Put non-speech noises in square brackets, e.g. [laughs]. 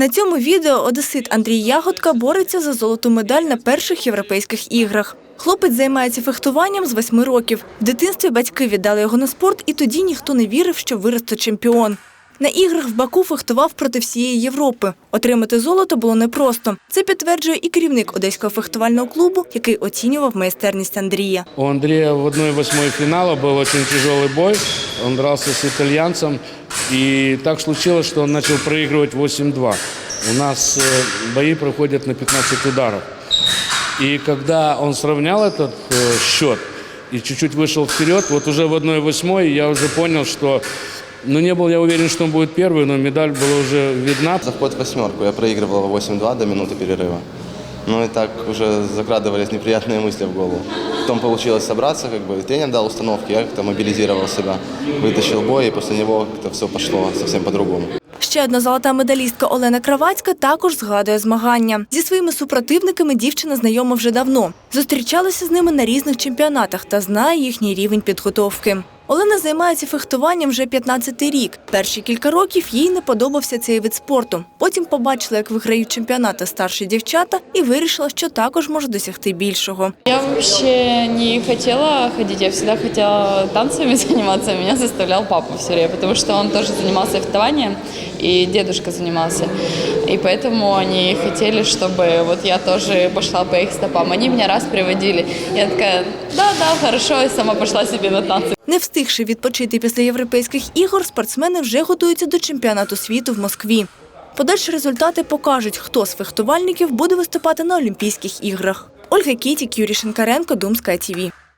На цьому відео одесит Андрій Ягодка бореться за золоту медаль на перших європейських іграх. Хлопець займається фехтуванням з восьми років. В дитинстві батьки віддали його на спорт, і тоді ніхто не вірив, що виросте чемпіон. На іграх в Баку фехтував проти всієї Європи. Отримати золото було непросто. Це підтверджує і керівник одеського фехтувального клубу, який оцінював майстерність Андрія. У Андрея в 1-8 финала был очень тяжелый бой. Он дрался с итальянцем. И так случилось, что он начал проигрывать 8-2. У нас э, бои проходят на 15 ударов. И когда он сравнял этот э, счет и чуть-чуть вышел вперед, вот уже в 1-8 я уже понял, что... Ну, не был я уверен, что он будет первый, но медаль была уже видна. Заход в восьмерку. Я проигрывал 8-2 до минуты перерыва. Ну и так уже закрадывались неприятные мысли в голову. Потом получилось собраться, как бы тренер дал установки, я как-то мобилизировал себя, вытащил бой, и после него как-то все пошло совсем по-другому. Ще одна золота медалістка Олена Кравацька також згадує змагання. Зі своїми супротивниками дівчина знайома вже давно. Зустрічалася з ними на різних чемпіонатах та знає їхній рівень підготовки. Олена займається фехтуванням вже 15-й рік. Перші кілька років їй не подобався цей вид спорту. Потім побачила, як виграють чемпіонати старші дівчата, і вирішила, що також може досягти більшого. Я вообще не хотела ходить, я всегда хотела танцами [laughs] заниматься, меня заставлял папа все время, потому что он тоже занимался фехтованием, и дедушка занимался. И поэтому они хотели, чтобы вот я тоже пошла по их стопам. Они меня раз приводили. Я такая, да-да, хорошо, я сама пішла собі на танці. Не встигши відпочити після європейських ігор, спортсмени вже готуються до чемпіонату світу в Москві. Подальші результати покажуть, хто з фехтувальників буде виступати на Олімпійських іграх. Ольга Кітік, Юрій Шинкаренко, Думська ТІВІ.